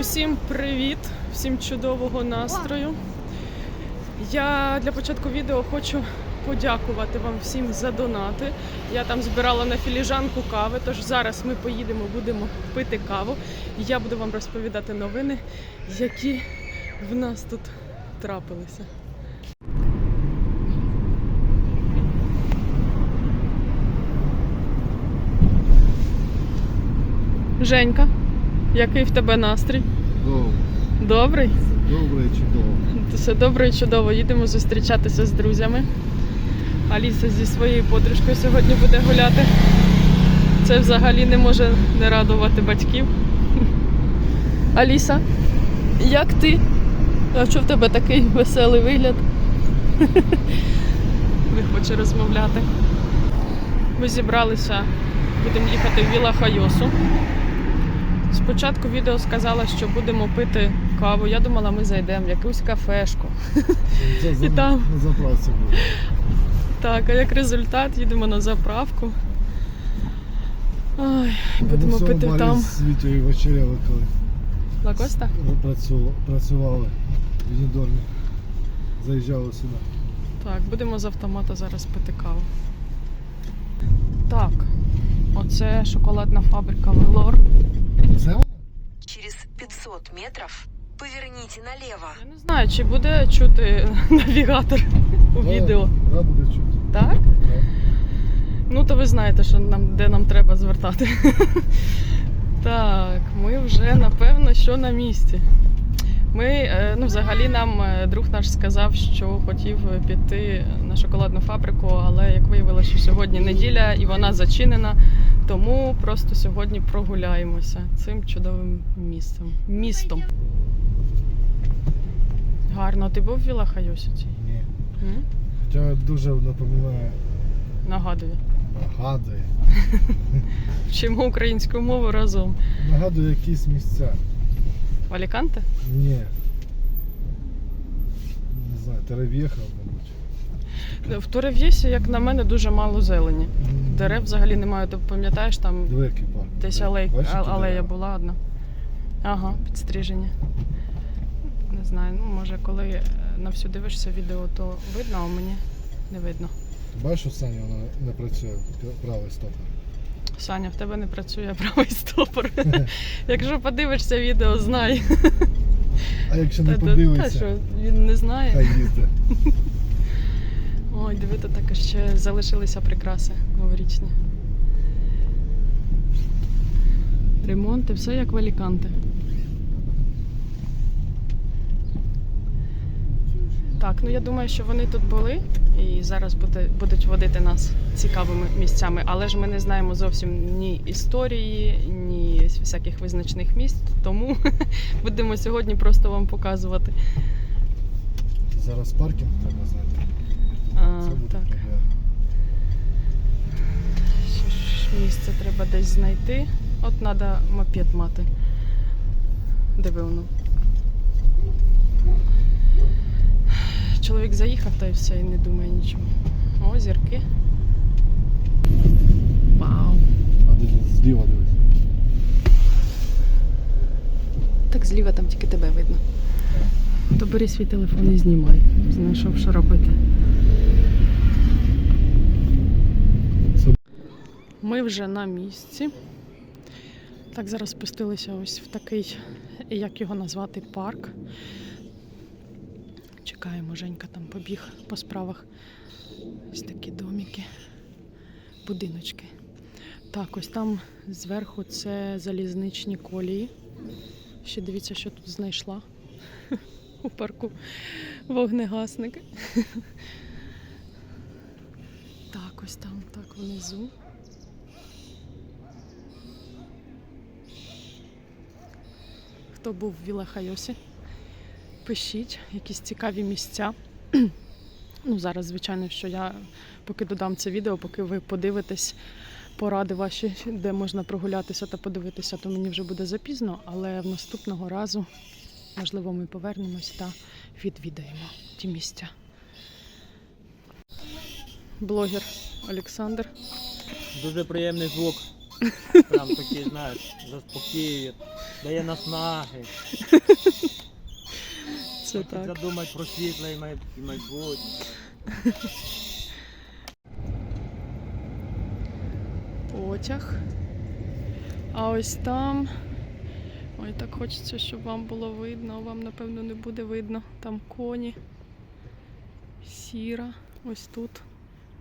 Усім привіт, всім чудового настрою. Я для початку відео хочу подякувати вам всім за донати. Я там збирала на філіжанку кави, тож зараз ми поїдемо, будемо пити каву. Я буду вам розповідати новини, які в нас тут трапилися. Женька, який в тебе настрій? Добре, Добрий? добре, чудово. Все добре і чудово. Їдемо зустрічатися з друзями. Аліса зі своєю подружкою сьогодні буде гуляти. Це взагалі не може не радувати батьків. Аліса, як ти? А що в тебе такий веселий вигляд? Не хоче розмовляти. Ми зібралися, будемо їхати в Віла Хайосу. Спочатку відео сказала, що будемо пити каву. Я думала, ми зайдемо в якусь кафешку. Це за, І там. заправці буде. Так, а як результат їдемо на заправку. Ой, будемо пити там. з Вітєю вечеряли, коли Лакоста? працю- працювали в Юнідормі. Заїжджали сюди. Так, будемо з автомата зараз пити каву. Так, оце шоколадна фабрика Велор. Це? Через 500 метров поверните налево. Я не знаю, чи буде чути навігатор у Да, відео. Да, буде чути. Так? Да. Ну, то ви знаєте, що нам, де нам треба звертати. так, ми вже напевно, що на місці. Ми, е, ну, взагалі, нам е, друг наш сказав, що хотів піти на шоколадну фабрику, але як виявилося, що сьогодні неділя і вона зачинена, тому просто сьогодні прогуляємося цим чудовим місцем. Містом. Гарно, ти був в Вілахайосі? Ні. М? Хоча дуже напоминає, Нагадую. нагадує. Вчимо українську мову разом. Нагадує якісь місця. В Аліканте? Ні. Не знаю, Терев'єха. В Турев'єсі, як на мене, дуже мало зелені. Дерев взагалі немає. Ти пам'ятаєш, там Великий парк. десь алей, Бачите, а- алея дерева? була одна. Ага, підстрижені. Не знаю, ну може, коли е, на всю дивишся відео, то видно, а мені не видно. Ти бачиш, у Сані вона не працює правий стопор. Саня, в тебе не працює правий стопор. Якщо подивишся відео, знай. А якщо не Та- та- Та подивиться, що, він не знає. хай їздить. Ой, диви, то так ще залишилися прикраси новорічні. Ремонти, все як в Аліканте. Так, ну я думаю, що вони тут були і зараз буде, будуть водити нас цікавими місцями, але ж ми не знаємо зовсім ні історії, ні всяких визначних місць, тому будемо сьогодні просто вам показувати. Зараз паркінг треба знайти. А, Це буде так. проблема. Ще ж місце треба десь знайти. От треба мопед мати. Диви воно. Чоловік заїхав та й все, і не думає нічого. О, зірки. Вау! А де зліва дивись. Так зліва там тільки тебе видно. То бери свій телефон і знімай. Знайшов, що робити. Ми вже на місці. Так, зараз спустилися ось в такий, як його назвати, парк. Чекаємо, Женька там побіг по справах. Ось такі домики, будиночки. Так, ось там зверху це залізничні колії. Ще дивіться, що тут знайшла у парку вогнегасник. Так, ось там, так внизу. Хто був в Вілахайосі, пишіть якісь цікаві місця. Ну, зараз, звичайно, що я поки додам це відео, поки ви подивитесь поради ваші, де можна прогулятися та подивитися, то мені вже буде запізно, але в наступного разу, можливо, ми повернемось та відвідаємо ті місця. Блогер Олександр. Дуже приємний звук. Прям такий, знаєш, заспокоює. Дає наснаги, Це так. задумати про світле і майбутнє. Потяг. А ось там. Ой, так хочеться, щоб вам було видно. Вам, напевно, не буде видно. Там коні. Сіра. Ось тут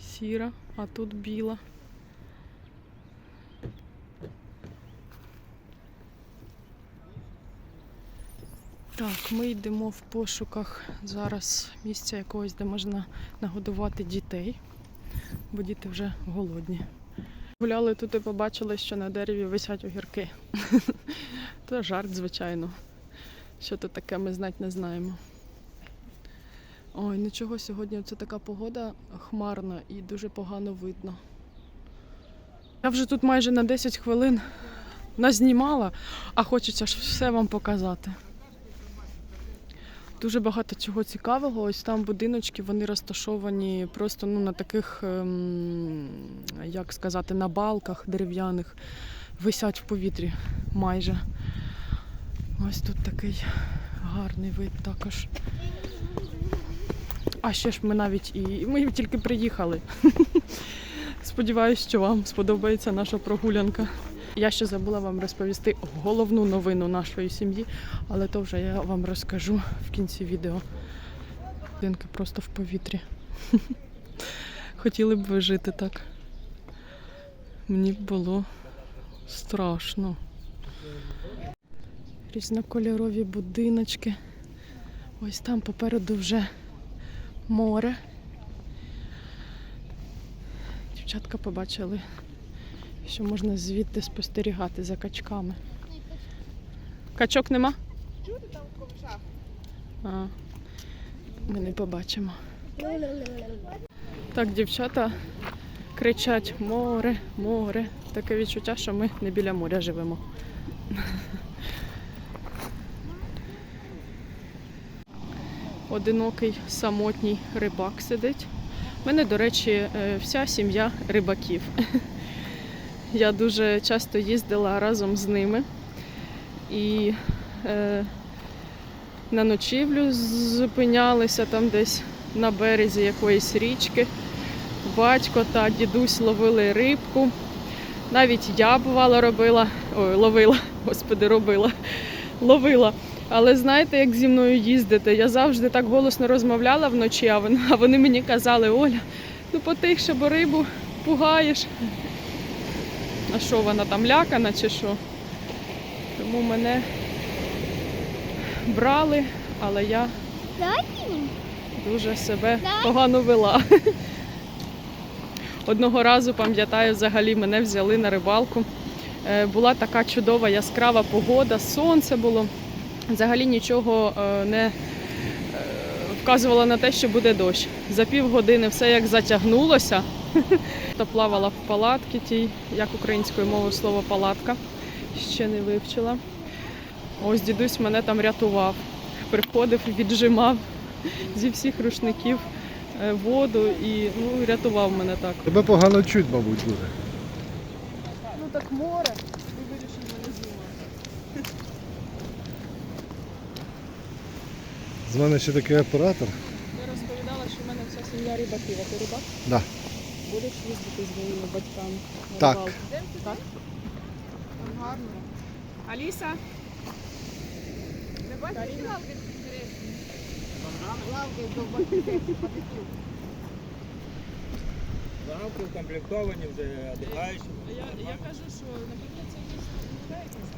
сіра, а тут біла. Так, ми йдемо в пошуках зараз місця якогось, де можна нагодувати дітей, бо діти вже голодні. Гуляли тут і побачили, що на дереві висять огірки. Це жарт, звичайно. Що то таке, ми знати не знаємо. Ой, нічого, сьогодні це така погода хмарна і дуже погано видно. Я вже тут майже на 10 хвилин назнімала, а хочеться ж все вам показати. Дуже багато чого цікавого. Ось там будиночки, вони розташовані просто ну, на таких, ем, як сказати, на балках дерев'яних, висять в повітрі майже. Ось тут такий гарний вид також. А ще ж ми навіть і ми тільки приїхали. Сподіваюсь, що вам сподобається наша прогулянка. Я ще забула вам розповісти головну новину нашої сім'ї, але то вже я вам розкажу в кінці відео. Будинки просто в повітрі. Хотіли б ви жити так. Мені було страшно. Різнокольорові будиночки. Ось там попереду вже море. Дівчатка побачили, що можна звідти спостерігати за качками. Качок нема? А, ми не побачимо. Так, дівчата кричать море, море. Таке відчуття, що ми не біля моря живемо. Одинокий самотній рибак сидить. У мене, до речі, е, вся сім'я рибаків. Я дуже часто їздила разом з ними. І е, на ночівлю зупинялися там десь на березі якоїсь річки. Батько та дідусь ловили рибку. Навіть я бувало робила, ой, ловила, господи, робила, ловила. Але знаєте, як зі мною їздити? Я завжди так голосно розмовляла вночі, а вони, мені казали, Оля, ну потихше, бо рибу пугаєш. А що вона там лякана чи що? Тому мене брали, але я дуже себе погано вела. Одного разу, пам'ятаю, взагалі мене взяли на рибалку. Е, Була така чудова яскрава погода, сонце було. Взагалі нічого е, не е, вказувало на те, що буде дощ. За півгодини все як затягнулося. Та плавала в палатці тій, як українською мовою слово палатка. Ще не вивчила. Ось дідусь мене там рятував. Приходив віджимав зі всіх рушників е, воду і ну, рятував мене так. Тебе погано чуть, мабуть, буде. Ну так море, ти вирішив мене знімати. З мене ще такий оператор. Я розповідала, що в мене вся сім'я рибаків. А ти рибак? Да. Будеш їздити з моїми батьками на Так. рибалку? Так. Гарно. Аліса? Каріна? Лавки укомплектовані вже віддихаючі. Я, я кажу, що напевно це якісь людей якісь.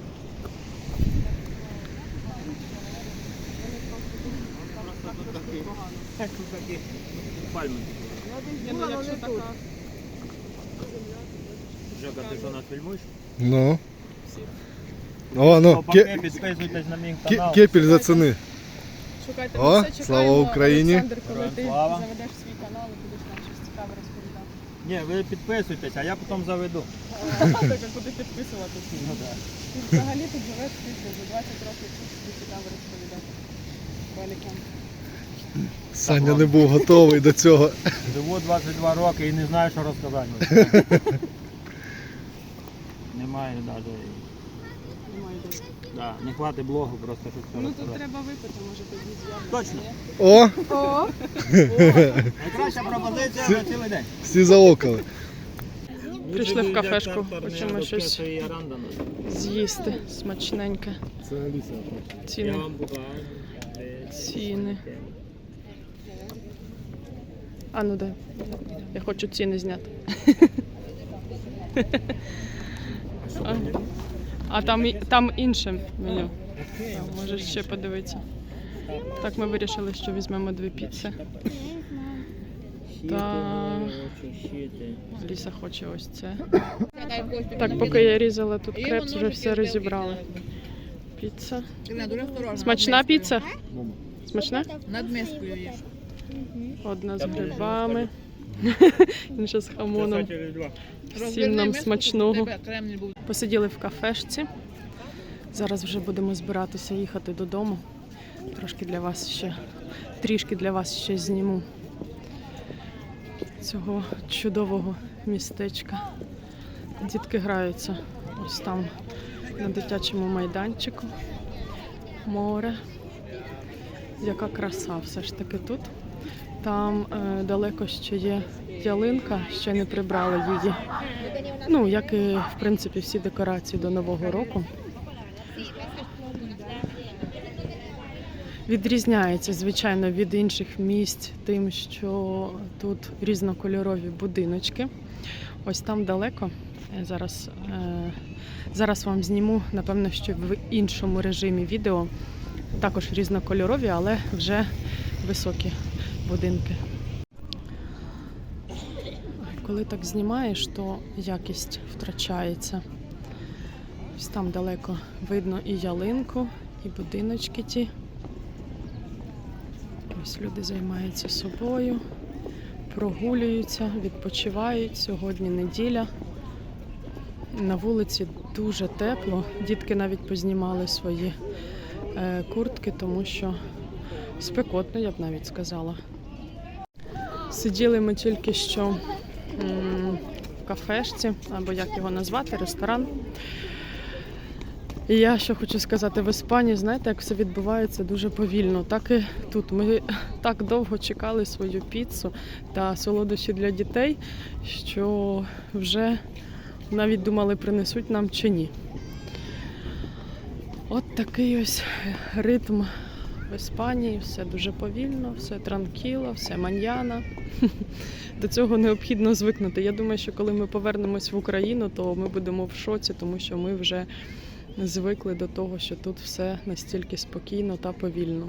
Так, тут такі ну, така Жека, ти що нас фільмуєш? Ну. О, ну, ке- підписуйтесь на мій ке- канал. кепіль заціни. Шукайте, О, ми все слава чекаємо, Україні. Олександр, коли Героям ти слава. заведеш свій канал і будеш нам щось цікаве розповідати. Ні, ви підписуйтесь, а я потім заведу. Так, підписуватися? Ну, да. Ти взагалі тут живеш скільки, вже 20 років тут тобі цікаво розповідати. Балікам. Саня не був готовий до цього. Живу 22 роки і не знаю, що розказати. Немає навіть. Да, не хватить блогу просто, щоб все Ну тут розказати. треба випити, може тоді з'явиться. Точно. О, О! Найкраща пропозиція на цілий день. всі заокали. Прийшли в кафешку, хочемо щось з'їсти смачненьке. Це Аліса. Я Ціни. Ціни. А ну де? Я хочу ціни зняти. А, а там, там інше меню. Можеш ще подивитися. Так, ми вирішили, що візьмемо дві піци. Та Ліса хоче ось це. Так, поки я різала тут крепс, вже все розібрали. Піца. Смачна піца? Смачна? Над мискою їж. Одна з грибами, інша з хамоном. Всім нам смачного. Посиділи в кафешці. Зараз вже будемо збиратися їхати додому. Трошки для вас ще, трішки для вас ще зніму цього чудового містечка. Дітки граються ось там на дитячому майданчику. Море. Яка краса все ж таки тут. Там е, далеко ще є ялинка, ще не прибрали її. Ну, як і в принципі всі декорації до Нового року. Відрізняється, звичайно, від інших місць тим, що тут різнокольорові будиночки. Ось там далеко. Зараз, е, зараз вам зніму, напевно, що в іншому режимі відео. Також різнокольорові, але вже високі будинки. Коли так знімаєш, то якість втрачається. Ось там далеко видно і ялинку, і будиночки ті. Ось люди займаються собою, прогулюються, відпочивають. Сьогодні неділя. На вулиці дуже тепло. Дітки навіть познімали свої е, куртки, тому що спекотно, я б навіть сказала. Сиділи ми тільки що в кафешці, або як його назвати, ресторан. І я що хочу сказати, в Іспанії, знаєте, як все відбувається дуже повільно. Так і тут. Ми так довго чекали свою піцу та солодощі для дітей, що вже навіть думали, принесуть нам чи ні. От такий ось ритм в Іспанії, все дуже повільно, все транкіло, все маньяна. До цього необхідно звикнути. Я думаю, що коли ми повернемось в Україну, то ми будемо в шоці, тому що ми вже звикли до того, що тут все настільки спокійно та повільно.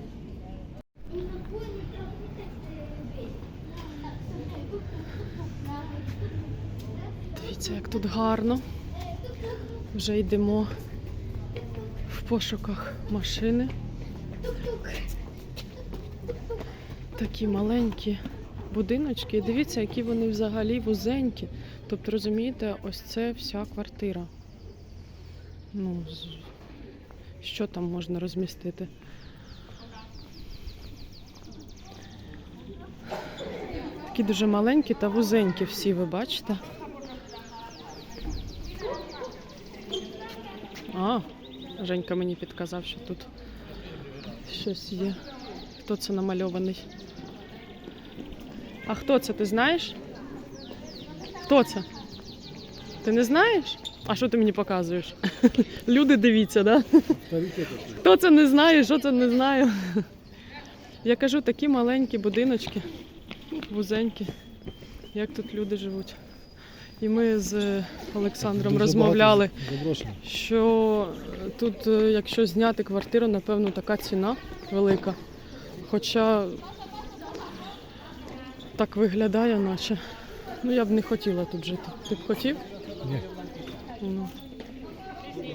Дивіться, як тут гарно. Вже йдемо в пошуках машини. Такі маленькі будиночки. Дивіться, які вони взагалі вузенькі. Тобто, розумієте, ось це вся квартира. Ну, що там можна розмістити? Такі дуже маленькі та вузенькі всі, ви бачите? А, Женька мені підказав, що тут щось є. Хто це намальований? А хто це, ти знаєш? Хто це? Ти не знаєш? А що ти мені показуєш? Люди дивіться, да? Хто це не знає, що це не знаю. Я кажу, такі маленькі будиночки, вузенькі, як тут люди живуть. І ми з Олександром розмовляли, що тут, е, якщо зняти квартиру, напевно, така ціна велика. Хоча так виглядає, наче. Ну, я б не хотіла тут жити. Ти б хотів? Ні. Ну.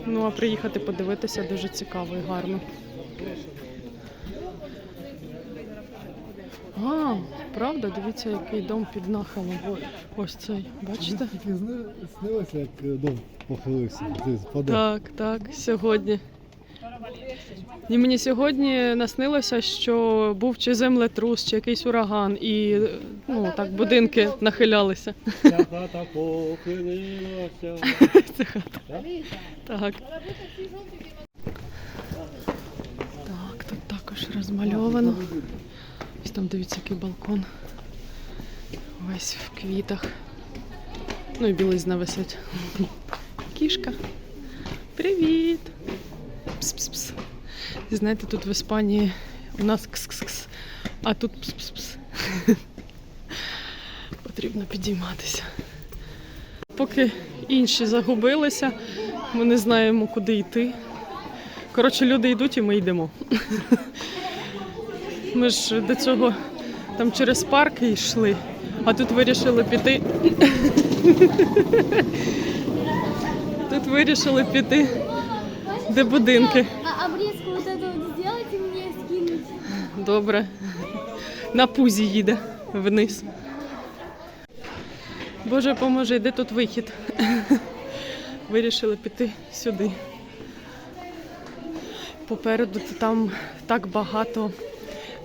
ну, а приїхати подивитися дуже цікаво і гарно. А, правда, дивіться, який дом під нахилом. Ось цей. Бачите? Тільки снилося, як е, дом похилився. Так, так, сьогодні. І мені сьогодні наснилося, що був чи землетрус, чи якийсь ураган, і ну, так будинки нахилялися. Ця хата похилилася. Це хата. Так. Також розмальовано. Ось там дивіться, який балкон. Весь в квітах. Ну і білизна висить. Кішка. Привіт! Пс-пс-пс. Знаєте, тут в Іспанії у нас кс-кс-кс, а тут пс-пс-пс. Потрібно підійматися. Поки інші загубилися, ми не знаємо, куди йти. Коротше, люди йдуть і ми йдемо. Ми ж до цього там через парки йшли, а тут вирішили піти. Тут вирішили піти, де будинки. А обрезку вот эту вот сделать и мне скинуть. Добре. На пузі їде вниз. Боже, поможи, де тут вихід? Вирішили піти сюди. Попереду там так багато.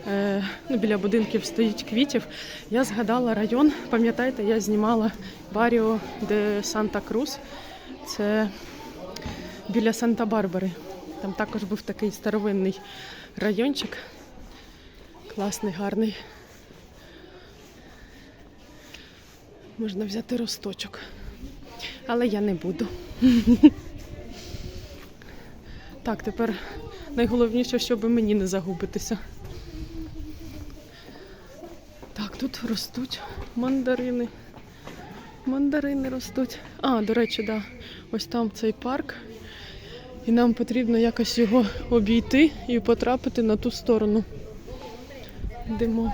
Е, Ну, біля будинків стоїть квітів. Я згадала район. Пам'ятаєте, я знімала Баріо де Санта Крус. Це біля Санта-Барбари. Там також був такий старовинний райончик. Класний, гарний. Можна взяти росточок. Але я не буду. Так, тепер найголовніше, щоб мені не загубитися. Так, тут ростуть мандарини. Мандарини ростуть. А, до речі, да. Ось там цей парк. І нам потрібно якось його обійти і потрапити на ту сторону. Йдемо.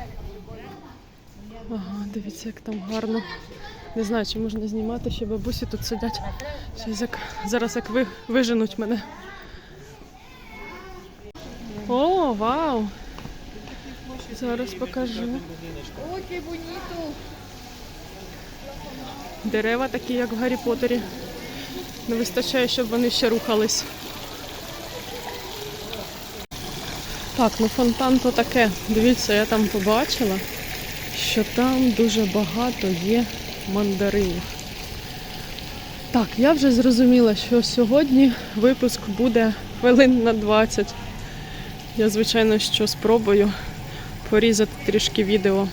Ага, дивіться, як там гарно. Не знаю, чи можна знімати, ще бабусі тут сидять. Як, зараз як ви, виженуть мене. О, вау! Зараз покажу. Дерева такі, як в Гаррі Поттері. Не вистачає, щоб вони ще рухались. Так, ну фонтан то таке. Дивіться, я там побачила, що там дуже багато є мандаринів. Так, я вже зрозуміла, що сьогодні випуск буде хвилин на 20. Я, звичайно, що спробую порізати трішки відео.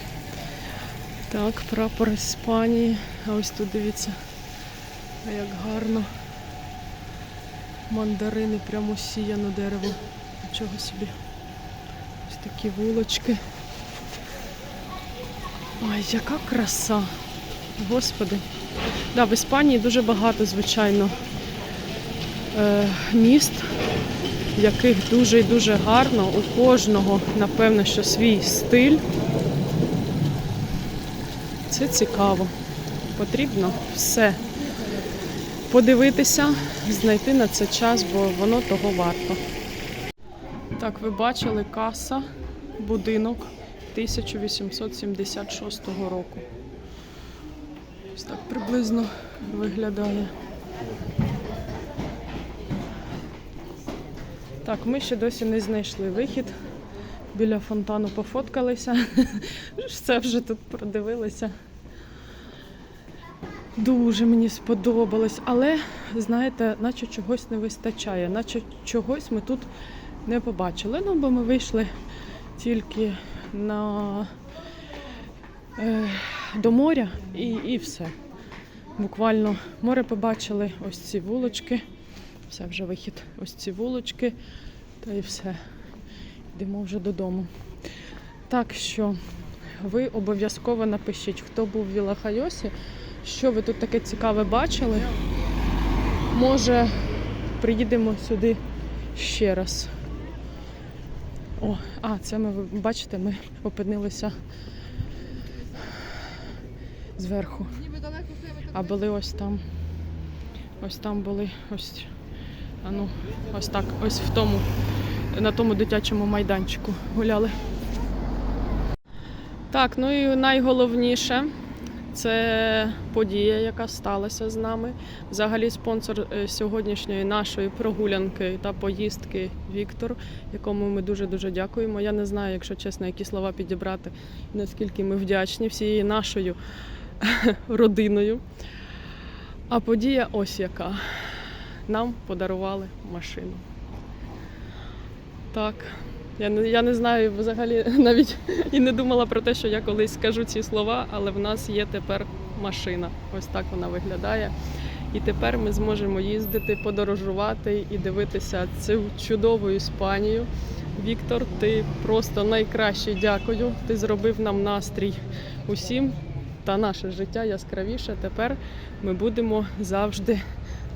Так, прапор Іспанії. А ось тут дивіться, як гарно. Мандарини прямо сіяно дерево. Нічого собі. Ось такі вулочки. Ой, яка краса. Господи. Да, в Іспанії дуже багато, звичайно, е, міст, яких дуже і дуже гарно. У кожного, напевно, що свій стиль. Це цікаво. Потрібно все подивитися, знайти на це час, бо воно того варто. Так, ви бачили каса, будинок 1876 року. Ось так приблизно виглядає. Так, ми ще досі не знайшли вихід. Біля фонтану пофоткалися. Все вже тут продивилися. Дуже мені сподобалось, але знаєте, наче чогось не вистачає, наче чогось ми тут не побачили. Ну, бо ми вийшли тільки на, е, до моря і, і все. Буквально море побачили, ось ці вулочки. Все вже вихід. Ось ці вулочки, та і все. Йдемо вже додому. Так що ви обов'язково напишіть, хто був в Вілахайосі, що ви тут таке цікаве бачили. Може, приїдемо сюди ще раз. О, а, це ми, бачите, ми опинилися зверху. А були ось там. Ось там були ось. А ну, ось так, ось в тому, на тому дитячому майданчику гуляли. Так, ну і найголовніше це подія, яка сталася з нами. Взагалі, спонсор е, сьогоднішньої нашої прогулянки та поїздки Віктор, якому ми дуже дуже дякуємо. Я не знаю, якщо чесно, які слова підібрати, наскільки ми вдячні всією нашою родиною. А подія ось яка. Нам подарували машину. Так, Я не, я не знаю взагалі навіть і не думала про те, що я колись скажу ці слова, але в нас є тепер машина. Ось так вона виглядає. І тепер ми зможемо їздити, подорожувати і дивитися цю чудову Іспанію. Віктор, ти просто найкращий. Дякую. Ти зробив нам настрій усім та наше життя яскравіше. Тепер ми будемо завжди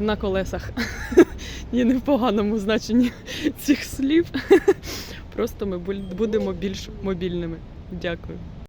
на колесах. Ні, не в поганому значенні цих слів. Просто ми будемо більш мобільними. Дякую.